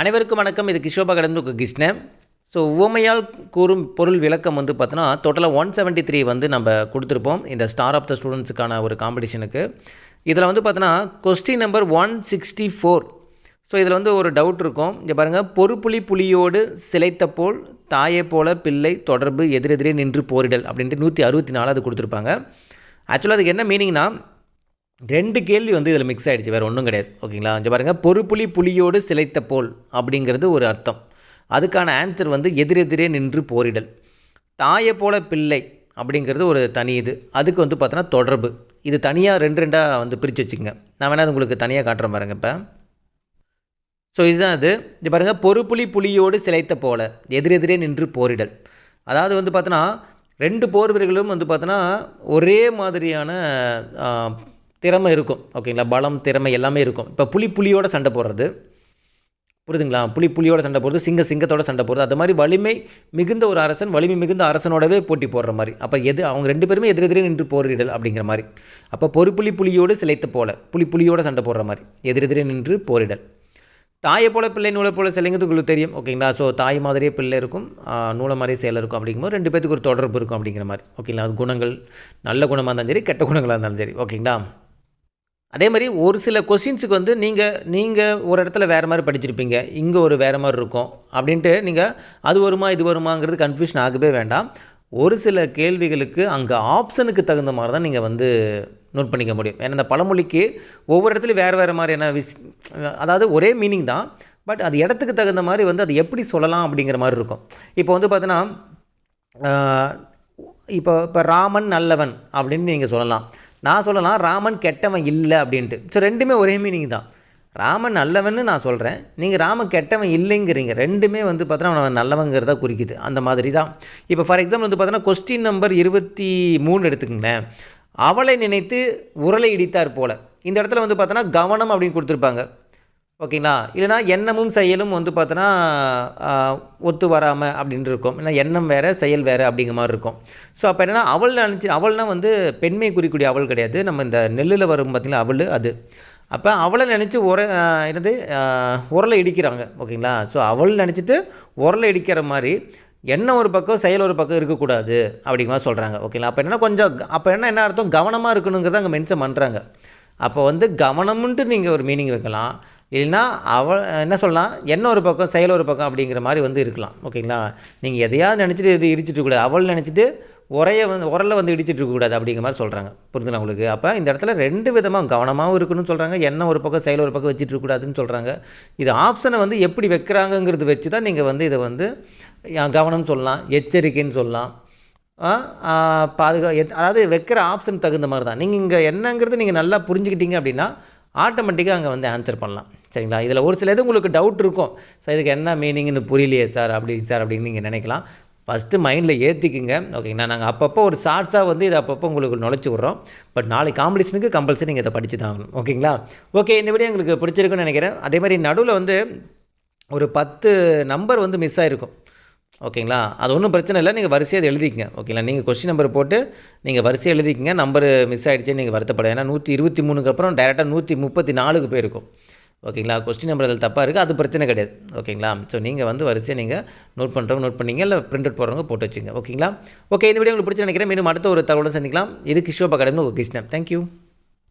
அனைவருக்கும் வணக்கம். இது கிஷோபா கடந்து கிருஷ்ணன் ஸோ உவமையால் கூறும் பொருள் விளக்கம் வந்து பார்த்தோன்னா டோட்டலாக ஒன் செவன்ட்டி த்ரீ வந்து நம்ம கொடுத்துருப்போம். இந்த ஸ்டார் ஆஃப் த ஸ்டூடெண்ட்ஸுக்கான ஒரு காம்படிஷனுக்கு இதில் வந்து பார்த்தோன்னா question number one sixty four so இதில் வந்து ஒரு டவுட் இருக்கும். இங்கே பாருங்கள் பொறுப்புலி புலியோடு சிலைத்த போல் தாயை போல பிள்ளை தொடர்பு எதிரெதிரே நின்று போரிடல் அப்படின்ட்டு நூற்றி அறுபத்தி நாலு அது கொடுத்துருப்பாங்க ஆக்சுவலாக அதுக்கு என்ன மீனிங்னா ரெண்டு கேள்வி வந்து இதில் மிக்ஸ் ஆகிடுச்சு வேறு ஒன்றும் கிடையாது. ஓகேங்களா? கொஞ்சம் பாருங்கள் பொறுப்புலி புலியோடு சிலைத்த போல் அப்படிங்கிறது ஒரு அர்த்தம். அதுக்கான ஆன்சர் வந்து எதிரெதிரே நின்று போரிடல். தாயை போல பிள்ளை அப்படிங்கிறது ஒரு தனி இது. அதுக்கு வந்து பார்த்தோன்னா தொடர்பு. இது தனியாக ரெண்டு ரெண்டாக வந்து பிரித்து வச்சுக்கோங்க. நான் வேணால் அது உங்களுக்கு தனியாக காட்டுறேன் பாருங்க இப்போ. ஸோ இதுதான் அது. இது பாருங்கள் பொறுப்புலி புலியோடு சிலைத்த போல எதிரெதிரே நின்று போரிடல். அதாவது வந்து பார்த்தோன்னா ரெண்டு போர் வீரர்களும் வந்து பார்த்தோன்னா ஒரே மாதிரியான திறமை இருக்கும். ஓகேங்களா? பலம் திறமை எல்லாமே இருக்கும். இப்போ புலி புலியோட சண்டை போடுறது. புரியுதுங்களா? புலி புலியோட சண்டை போடுறது சிங்க சிங்கத்தோட சண்டை போடுறது. அது மாதிரி வலிமை மிகுந்த ஒரு அரசன் வலிமை மிகுந்த அரசனோடவே போட்டி போடுற மாதிரி. அப்போ எது அவங்க ரெண்டு பேருமே எதிரெதிரே நின்று போரிடல் அப்படிங்கிற மாதிரி. அப்போ பொறுப்புலி புலியோடு சிலைத்த போல புலி புலியோட சண்டை போடுற மாதிரி. எதிரெதிரே நின்று போரிடல். தாயை போல பிள்ளை நூலை போல சிலைங்கிறது உங்களுக்கு தெரியும். ஓகேங்களா? ஸோ தாய் மாதிரியே பிள்ளை இருக்கும். நூலை மாதிரியே செயல் இருக்கும் அப்படிங்கும்போது ரெண்டு பேத்துக்கு ஒரு தொடர்பு இருக்கும் அப்படிங்கிற மாதிரி. ஓகேங்களா? அது குணங்கள் நல்ல குணமாக இருந்தாலும் சரி கெட்ட குணங்களாக இருந்தாலும் சரி. ஓகேங்களா? அதே மாதிரி ஒரு சில கொஷின்ஸுக்கு வந்து நீங்கள் நீங்கள் ஒரு இடத்துல வேறு மாதிரி படிச்சிருப்பீங்க. இங்கே ஒரு வேறு மாதிரி இருக்கும் அப்படின்ட்டு நீங்கள் அது வருமா இது வருமாங்கிறது கன்ஃபியூஷன் ஆகவே வேண்டாம். ஒரு சில கேள்விகளுக்கு அங்கே ஆப்ஷனுக்கு தகுந்த மாதிரி தான் நீங்கள் வந்து நோட் பண்ணிக்க முடியும். ஏன்னா இந்த பழமொழிக்கு ஒவ்வொரு இடத்துலையும் வேறு வேறு மாதிரியான விஷ் அதாவது ஒரே மீனிங் தான். பட் அது இடத்துக்கு தகுந்த மாதிரி வந்து அது எப்படி சொல்லலாம் அப்படிங்கிற மாதிரி இருக்கும். இப்போ வந்து பார்த்தீங்கன்னா இப்போ இப்போ ராமன் நல்லவன் அப்படின்னு நீங்கள் சொல்லலாம். நான் சொல்லலாம் ராமன் கெட்டவன் இல்லை அப்படின்ட்டு. ஸோ ரெண்டுமே ஒரே மீனிங் தான். ராமன் நல்லவன்னு நான் சொல்கிறேன் நீங்கள் ராமன் கெட்டவன் இல்லைங்கிறீங்க. ரெண்டுமே வந்து பார்த்தோன்னா அவன் நல்லவங்கிறதா குறிக்குது. அந்த மாதிரி தான். இப்போ ஃபார் எக்ஸாம்பிள் வந்து பார்த்தோன்னா கொஸ்டின் நம்பர் இருபத்தி மூணு எடுத்துக்கங்களேன். அவளை நினைத்து உரலை இடித்தார் போல. இந்த இடத்துல வந்து பார்த்தோன்னா கவனம் அப்படின்னு கொடுத்துருப்பாங்க. ஓகேங்களா? இல்லைனா எண்ணமும் செயலும் வந்து பார்த்தோன்னா ஒத்து வராமல் அப்படின்னு இருக்கும். ஏன்னா எண்ணம் வேறு செயல் வேறு அப்படிங்கிற மாதிரி இருக்கும். ஸோ அப்போ என்னென்னா அவள் நினச்சி அவள்னா வந்து பெண்மை குறிக்கூடிய அவள் கிடையாது. நம்ம இந்த நெல்லில் வரும் பார்த்திங்கன்னா அவள் அது. அப்போ அவளை நினச்சி உர என்னது உரலை இடிக்கிறாங்க. ஓகேங்களா? ஸோ அவள் நினச்சிட்டு உரலை இடிக்கிற மாதிரி எண்ணம் ஒரு பக்கம் செயல் ஒரு பக்கம் இருக்கக்கூடாது அப்படிங்கிற மாதிரி சொல்கிறாங்க ஓகேங்களா? அப்போ என்னென்னா கொஞ்சம் அப்போ என்ன என்ன அர்த்தம்? கவனமாக இருக்கணுங்கிறத அங்கே மென்ஷன் பண்ணுறாங்க அப்போ வந்து கவனம்ன்ட்டு நீங்கள் ஒரு மீனிங் வைக்கலாம். இல்லைன்னா அவள் என்ன சொல்லலாம்? என்ன ஒரு பக்கம் செயல் ஒரு பக்கம் அப்படிங்கிற மாதிரி வந்து இருக்கலாம். ஓகேங்களா? நீங்கள் எதையாவது நினச்சிட்டு இது இடிச்சிட்டு இருக்கக்கூடாது. அவள் நினச்சிட்டு உரைய வந்து உரலை வந்து இடிச்சிட்டு இருக்கக்கூடாது அப்படிங்கிற மாதிரி சொல்கிறாங்க புரிஞ்சுங்களா உங்களுக்கு? அப்போ இந்த இடத்துல ரெண்டு விதமாக கவனமாகவும் இருக்கணும்னு சொல்கிறாங்க என்ன ஒரு பக்கம் செயல் ஒரு பக்கம் வச்சுட்டு இருக்கக்கூடாதுன்னு சொல்கிறாங்க இது ஆப்ஷனை வந்து எப்படி வைக்கிறாங்கங்கிறது வச்சு தான் நீங்கள் வந்து இதை வந்து கவனம் சொல்லலாம். எச்சரிக்கைன்னு சொல்லலாம். பாதுகா அதாவது வைக்கிற ஆப்ஷன் தகுந்த மாதிரி தான் நீங்கள் இங்கே என்னங்கிறது நீங்கள் நல்லா புரிஞ்சுக்கிட்டீங்க அப்படின்னா ஆட்டோமேட்டிக்காக அங்கே வந்து ஆன்சர் பண்ணலாம். சரிங்களா? இதில் ஒரு சில இது உங்களுக்கு டவுட் இருக்கும். சார் இதுக்கு என்ன மீனிங்னு புரியலையே சார் அப்படி சார் அப்படின்னு நீங்கள் நினைக்கலாம். ஃபஸ்ட்டு மைண்டில் ஏற்றிக்குங்க ஓகேங்களா நாங்கள் அப்பப்போ ஒரு ஷார்ட்ஸாக வந்து இதை அப்பப்போ உங்களுக்கு நுழைச்சி விட்றோம். பட் நாளைக்கு காம்படிஷனுக்கு கம்பல்சரி நீங்கள் இதை படித்து தான் ஆகணும். ஓகேங்களா ஓகே இந்த வீடியோ உங்களுக்கு பிடிச்சிருக்குன்னு நினைக்கிறேன். அதே மாதிரி நடுவில் வந்து ஒரு பத்து நம்பர் வந்து மிஸ் ஆகிருக்கும் ஓகேங்களா? அது ஒன்றும் பிரச்சனை இல்லை. நீங்கள் வரிசையாக அதை எழுதிக்கங்க. ஓகேங்களா? நீங்கள் கொஸ்டின் நம்பர் போட்டு நீங்கள் வரிசையாக எழுதிக்கங்க. நம்பர் மிஸ் ஆகிடுச்சே நீங்கள் வருத்தப்பட ஏன்னா நூற்றி இருபத்தி மூணுக்கு அப்புறம் டேரெக்டாக நூற்றி முப்பத்தி நாலுக்கு போயிருக்கும். ஓகேங்களா? கொஸ்டின் நம்பர் அதில் தப்பாக இருக்குது அது பிரச்சனை கிடையாது. ஓகேங்களா? ஸோ நீங்கள் வந்து வரிசையாக நீங்கள் நோட் பண்ணுறவங்க நோட் பண்ணீங்க. இல்லை பிரிண்ட் அவுட் போடுறவங்க போட்டு வச்சுங்க ஓகேங்களா? ஓகே இந்த வீடியோ உங்களுக்கு பிடிச்சி நினைக்கிறேன். மீண்டும் அடுத்த ஒரு தகவலும் சந்திக்கலாம். இது கிஷோபா அகாடமி உங்கள் கிருஷ்ணன். தேங்க்யூ